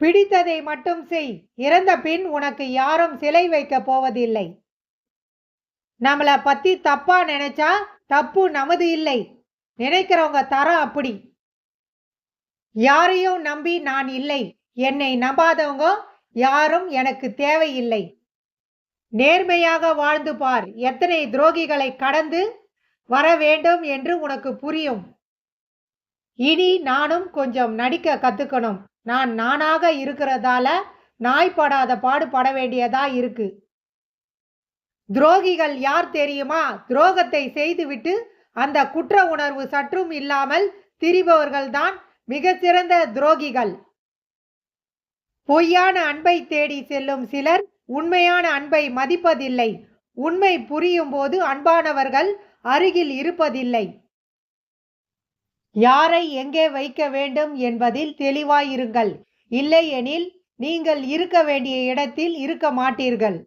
பிடித்ததை மட்டும் செய். இறந்த பின் உனக்கு யாரும் சிலை வைக்கப் போவதில்லை. நம்மளை பத்தி தப்பா நினைச்சா தப்பு நமது இல்லை. நினைக்கிறவங்க தர அப்படி. யாரையும் நம்பி நான் இல்லை. என்னை நம்பாதவங்க யாரும் எனக்கு தேவையில்லை. நேர்மையாக வாழ்ந்து பார். எத்தனை துரோகிகளை கடந்து வர வேண்டும் என்று உனக்கு புரியும். இனி நானும் கொஞ்சம் நடிக்க கத்துக்கணும். நான் நானாக இருக்கிறதால நாய்ப்படாத பாடுபட வேண்டியதா இருக்கு. துரோகிகள் யார் தெரியுமா? துரோகத்தை செய்துவிட்டு அந்த குற்ற உணர்வு சற்றும் இல்லாமல் திரிபவர்கள்தான் மிகச்சிறந்த துரோகிகள். பொய்யான அன்பை தேடி செல்லும் சிலர் உண்மையான அன்பை மதிப்பதில்லை. உண்மை புரியும் போது அன்பானவர்கள் அருகில் இருப்பதில்லை. யாரை எங்கே வைக்க வேண்டும் என்பதில் தெளிவாயிருங்கள். இல்லையெனில் நீங்கள் இருக்க வேண்டிய இடத்தில் இருக்க மாட்டீர்கள்.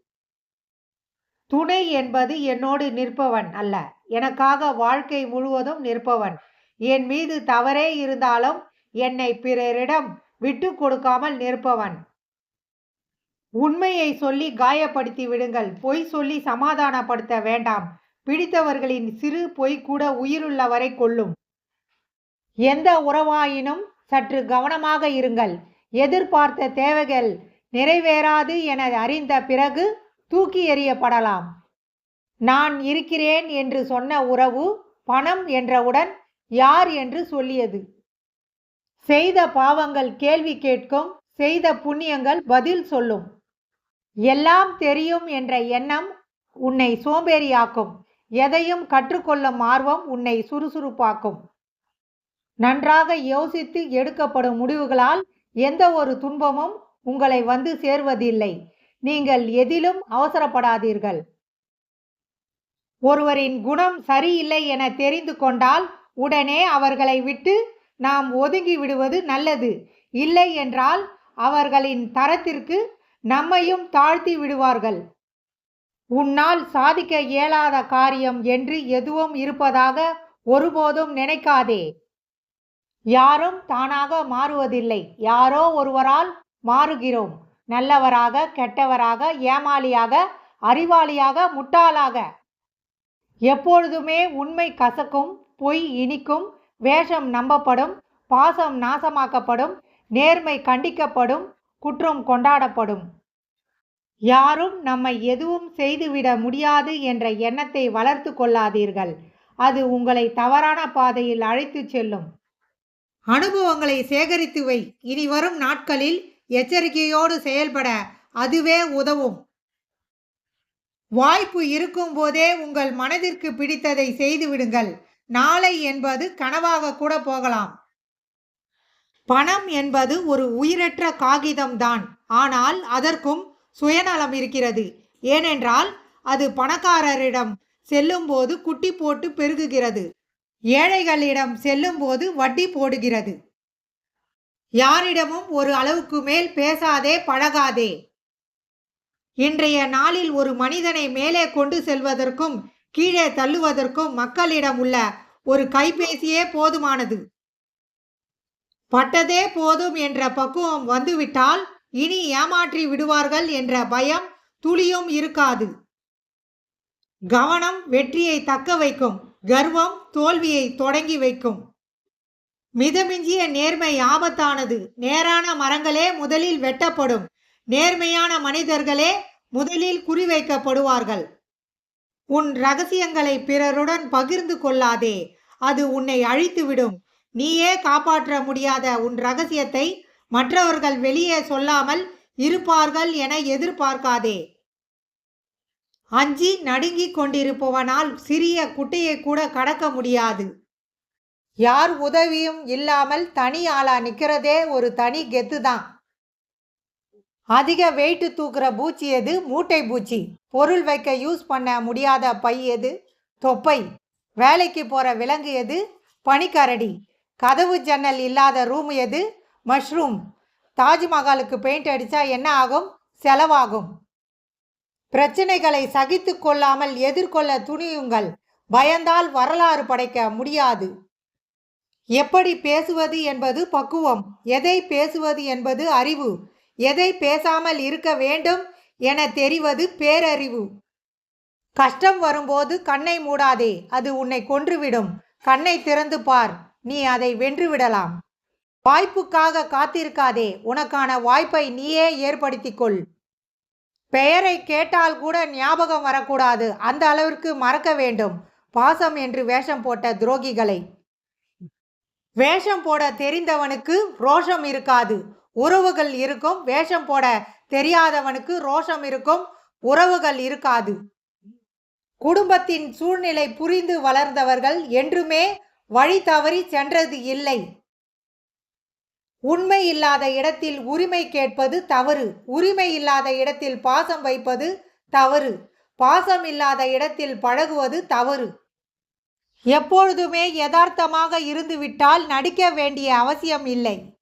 துணை என்பது என்னோடு நிற்பவன் அல்ல. எனக்காக வாழ்க்கை முழுவதும் நிற்பவன். என் மீது தவறே இருந்தாலும் என்னை பிறரிடம் விட்டு கொடுக்காமல் நிற்பவன். உண்மையை சொல்லி காயப்படுத்தி விடுங்கள். பொய் சொல்லி சமாதானப்படுத்த வேண்டாம். பிடித்தவர்களின் சிறு பொய் கூட உயிருள்ளவரை கொள்ளும் எந்த உறவாயினும் சற்று கவனமாக இருங்கள். எதிர்பார்த்த தேவைகள் நிறைவேறாது என அறிந்த பிறகு தூக்கி எறியப்படலாம். நான் இருக்கிறேன் என்று சொன்ன உறவு பணம் என்றவுடன் யார் என்று சொல்லியது. செய்த பாவங்கள் கேள்வி கேட்கும் செய்த புண்ணியங்கள் பதில் சொல்லும். எல்லாம் தெரியும் என்ற எண்ணம் உன்னை சோம்பேறியாக்கும். எதையும் கற்றுக்கொள்ளும் ஆர்வம் உன்னை சுறுசுறுப்பாக்கும். நன்றாக யோசித்து எடுக்கப்படும் முடிவுகளால் எந்த ஒரு துன்பமும் உங்களை வந்து சேர்வதில்லை. நீங்கள் எதிலும் அவசரப்படாதீர்கள். ஒருவரின் குணம் சரியில்லை என தெரிந்து கொண்டால் உடனே அவர்களை விட்டு நாம் ஒதுங்கி விடுவது நல்லது. இல்லை என்றால் அவர்களின் தரத்திற்கு நம்மையும் தாழ்த்தி விடுவார்கள். உன்னால் சாதிக்க இயலாத காரியம் என்று எதுவும் இருப்பதாக ஒருபோதும் நினைக்காதே. யாரும் தானாக மாறுவதில்லை. யாரோ ஒருவரால் மாறுகிறோம். நல்லவராக கெட்டவராக ஏமாளியாக அறிவாளியாக முட்டாளாக. எப்பொழுதுமே உண்மை கசக்கும் பொய் இனிக்கும் வேஷம் நம்பப்படும் பாசம் நாசமாக்கப்படும் நேர்மை கண்டிக்கப்படும் குற்றம் கொண்டாடப்படும். யாரும் நம்மை எதுவும் செய்துவிட முடியாது என்ற எண்ணத்தை வளர்த்து கொள்ளாதீர்கள். அது உங்களை தவறான பாதையில் அழைத்துச் செல்லும். அனுபவங்களை சேகரித்து வை. இனி வரும் நாட்களில் எச்சரிக்கையோடு செயல்பட அதுவே உதவும். வாய்ப்பு இருக்கும் போதே உங்கள் மனதிற்கு பிடித்ததை செய்துவிடுங்கள் நாளை என்பது கனவாக கூட போகலாம். பணம் என்பது ஒரு உயிரற்ற காகிதம்தான் ஆனால் அதற்கும் சுயநலம் இருக்கிறது. ஏனென்றால் அது பணக்காரரிடம் செல்லும்போது குட்டி போட்டு பெருகுகிறது. ஏழைகளிடம் செல்லும்போது வட்டி போடுகிறது. யாரிடமும் ஒரு அளவுக்கு மேல் பேசாதே பழகாதே. இன்றைய நாளில் ஒரு மனிதனை மேலே கொண்டு செல்வதற்கும் கீழே தள்ளுவதற்கும் மக்களிடம் உள்ள ஒரு கைபேசியே போதுமானது. பட்டதே போதும் என்ற பக்குவம் வந்துவிட்டால் இனி ஏமாற்றி விடுவார்கள் என்ற பயம் துளியும் இருக்காது. கவனம் வெற்றியை தக்க வைக்கும். கர்வம் தோல்வியை தொடங்கி வைக்கும். மிதமிஞ்சிய நேர்மை ஆபத்தானது. நேரான மரங்களே முதலில் வெட்டப்படும். நேர்மையான மனிதர்களே முதலில் குறிவைக்கப்படுவார்கள். உன் ரகசியங்களை பிறருடன் பகிர்ந்து கொள்ளாதே. அது உன்னை அழித்துவிடும். நீயே காப்பாற்ற முடியாத உன் ரகசியத்தை மற்றவர்கள் வெளியே சொல்லாமல் இருப்பார்கள் என எதிர்பார்க்காதே. அஞ்சி நடுங்கிக் கொண்டிருப்பவனால் சிறிய குட்டையை கூட கடக்க முடியாது. யார் உதவியும் இல்லாமல் தனி ஆளா நிற்கிறதே ஒரு தனி கெத்து தான் அதிக வெயிட்டு தூக்குற பூச்சி எது? மூட்டை பூச்சி. பொருள் வைக்க யூஸ் பண்ண முடியாத பை எது? தொப்பை. வேலைக்கு போற விலங்கு எது? பனிக்கரடி. கதவு ஜன்னல் இல்லாத ரூம் எது? மஷ்ரூம் தாஜ்மஹாலுக்கு பெயிண்ட் அடித்தா என்ன ஆகும்? செலவாகும். பிரச்சனைகளை சகித்து கொள்ளாமல் எதிர்கொள்ள துணியுங்கள். பயந்தால் வரலாறு படைக்க முடியாது. எப்படி பேசுவது என்பது பக்குவம். எதை பேசுவது என்பது அறிவு. எதை பேசாமல் இருக்க வேண்டும் என தெரிவது பேரறிவு. கஷ்டம் வரும்போது கண்ணை மூடாதே. அது உன்னை கொன்றுவிடும். கண்ணை திறந்து பார். நீ அதை வென்றுவிடலாம். வாய்ப்புக்காக காத்திருக்காதே. உனக்கான வாய்ப்பை நீயே ஏற்படுத்திக்கொள் பெயரை கேட்டால் கூட ஞாபகம் வரக்கூடாது. அந்த அளவிற்கு மறக்க வேண்டும். பாசம் என்று வேஷம் போட்ட துரோகிகளை. வேஷம் போட தெரிந்தவனுக்கு ரோஷம் இருக்காது. உறவுகள் இருக்கும். வேஷம் போட தெரியாதவனுக்கு ரோஷம் இருக்கும். உறவுகள் இருக்காது. குடும்பத்தின் சூழ்நிலை புரிந்து வளர்ந்தவர்கள் என்றுமே வழி தவறி சென்றது இல்லை. உண்மை இல்லாத இடத்தில் உரிமை கேட்பது தவறு. உரிமை இல்லாத இடத்தில் பாசம் வைப்பது தவறு. பாசம் இல்லாத இடத்தில் பழகுவது தவறு. எப்பொழுதுமே யதார்த்தமாக இருந்துவிட்டால் நடிக்க வேண்டிய அவசியம் இல்லை.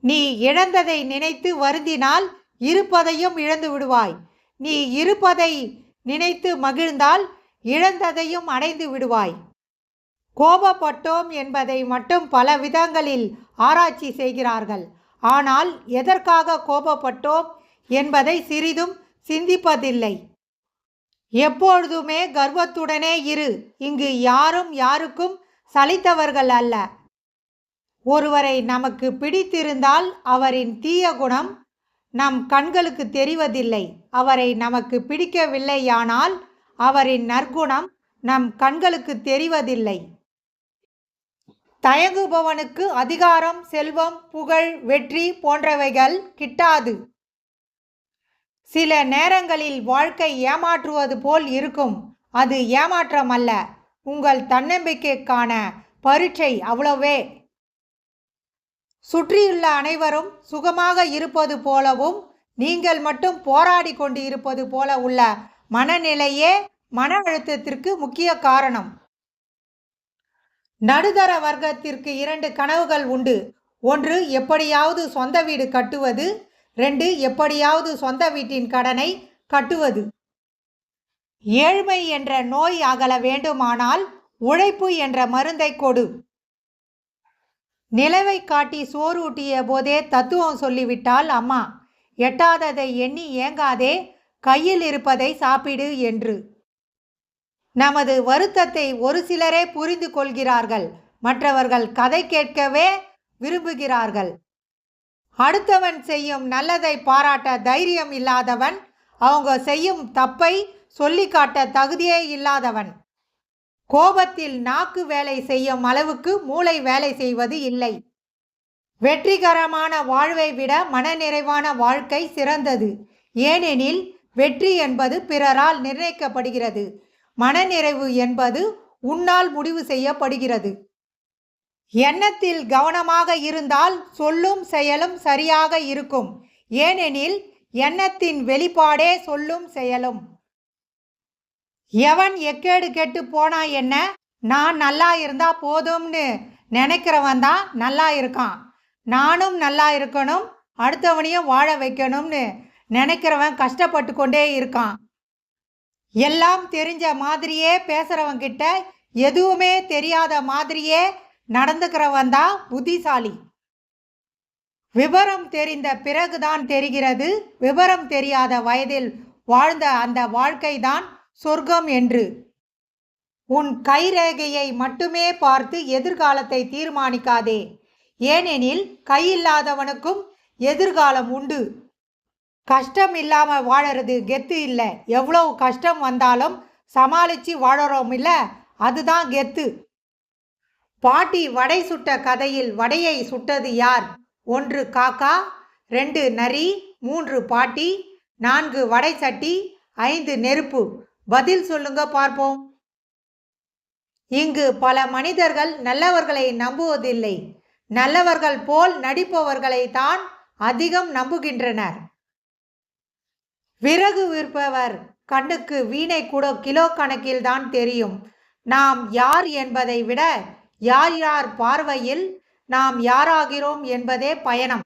நீ இழந்ததை நினைத்து வருந்தினால் இருப்பதையும் இழந்து விடுவாய். நீ இருப்பதை நினைத்து மகிழ்ந்தால் இழந்ததையும் அடைந்து விடுவாய். கோபப்பட்டோம் என்பதை மட்டும் பல விதங்களில் ஆராய்ச்சி செய்கிறார்கள். ஆனால் எதற்காக கோபப்பட்டோம் என்பதை சிறிதும் சிந்திப்பதில்லை. எப்பொழுதுமே கர்வத்துடனே இரு. இங்கு யாரும் யாருக்கும் சலித்தவர்கள் அல்ல. ஒருவரை நமக்கு பிடித்திருந்தால் அவரின் தீய குணம் நம் கண்களுக்கு தெரிவதில்லை. அவரை நமக்கு பிடிக்கவில்லையானால் அவரின் நற்குணம் நம் கண்களுக்கு தெரிவதில்லை. தயங்குபவனுக்கு அதிகாரம் செல்வம் புகழ் வெற்றி போன்றவைகள் கிட்டாது. சில நேரங்களில் வாழ்க்கை ஏமாற்றுவது போல் இருக்கும். அது ஏமாற்றம் அல்ல உங்கள் தன்னம்பிக்கைக்கான பரீட்சை அவ்வளவே. சுற்றியுள்ள அனைவரும் சுகமாக இருப்பது போலவும் நீங்கள் மட்டும் போராடி கொண்டு இருப்பது போல உள்ள மனநிலையே மன அழுத்தத்திற்கு முக்கிய காரணம். நடுதர வர்க்கத்திற்கு இரண்டு கனவுகள் உண்டு. ஒன்று எப்படியாவது சொந்த வீடு கட்டுவது. ரெண்டு எப்படியாவது சொந்த வீட்டின் கடனை கட்டுவது. ஏழ்மை என்ற நோய் அகல வேண்டுமானால் உழைப்பு என்ற மருந்தை கொடு. நிலவை காட்டி சோறூட்டிய போதே தத்துவம் சொல்லிவிட்டால் அம்மா எட்டாததை எண்ணி ஏங்காதே கையில் இருப்பதை சாப்பிடு என்று. நமது வருத்தத்தை ஒரு சிலரே புரிந்து கொள்கிறார்கள். மற்றவர்கள் கதை கேட்கவே விரும்புகிறார்கள். அடுத்தவன் செய்யும் நல்லதை பாராட்ட தைரியம் இல்லாதவன் அவங்க செய்யும் தப்பை சொல்லிக்காட்ட தகுதியே இல்லாதவன். கோபத்தில் நாக்கு வேலை செய்யும் அளவுக்கு மூளை வேலை செய்வது இல்லை. வெற்றிகரமான வாழ்வை விட மனநிறைவான வாழ்க்கை சிறந்தது. ஏனெனில் வெற்றி என்பது பிறரால் நிர்ணயிக்கப்படுகிறது. மனநிறைவு என்பது உன்னால் முடிவு செய்யப்படுகிறது. எண்ணத்தில் கவனமாக இருந்தால் சொல்லும் செயலும் சரியாக இருக்கும். ஏனெனில் எண்ணத்தின் வெளிப்பாடே சொல்லும் செயலும். எவன் எக்கேடு கெட்டு போனா என்ன? நான் நல்லா இருந்தா போதும்னு நினைக்கிறவன் தான் நல்லா இருக்கான். நானும் நல்லா இருக்கணும் அடுத்தவனையும் வாழ வைக்கணும்னு நினைக்கிறவன் கஷ்டப்பட்டு கொண்டே இருக்கான். எல்லாம் தெரிஞ்ச மாதிரியே பேசுகிறவங்கிட்ட எதுவுமே தெரியாத மாதிரியே நடந்துக்கிறவன் தான் புத்திசாலி. விவரம் தெரிந்த பிறகுதான் தெரிகிறது. விவரம் தெரியாத வயதில் வாழ்ந்த அந்த வாழ்க்கைதான் சொர்க்கம் என்று. உன் கைரேகையை மட்டுமே பார்த்து எதிர்காலத்தை தீர்மானிக்காதே. ஏனெனில் கையில்லாதவனுக்கும் எதிர்காலம் உண்டு. கஷ்டம் இல்லாமல் வாழறது கெத்து இல்லை. எவ்வளோ கஷ்டம் வந்தாலும் சமாளித்து வாழறோம் இல்லை? அதுதான் கெத்து. பாட்டி வடை சுட்ட கதையில் வடையை சுட்டது யார்? ஒன்று காக்கா ரெண்டு நரி மூன்று பாட்டி நான்கு வடை சட்டி ஐந்து நெருப்பு. பதில் சொல்லுங்க பார்ப்போம். இங்கு பல மனிதர்கள் நல்லவர்களை நம்புவதில்லை. நல்லவர்கள் போல் நடிப்பவர்களை தான் அதிகம் நம்புகின்றனர். விறகு விற்பவர் கண்ணுக்கு வீணை கூட கிலோ கணக்கில் தான் தெரியும். நாம் யார் என்பதை விட யார் யார் பார்வையில் நாம் யாராகிறோம் என்பதே பயணம்.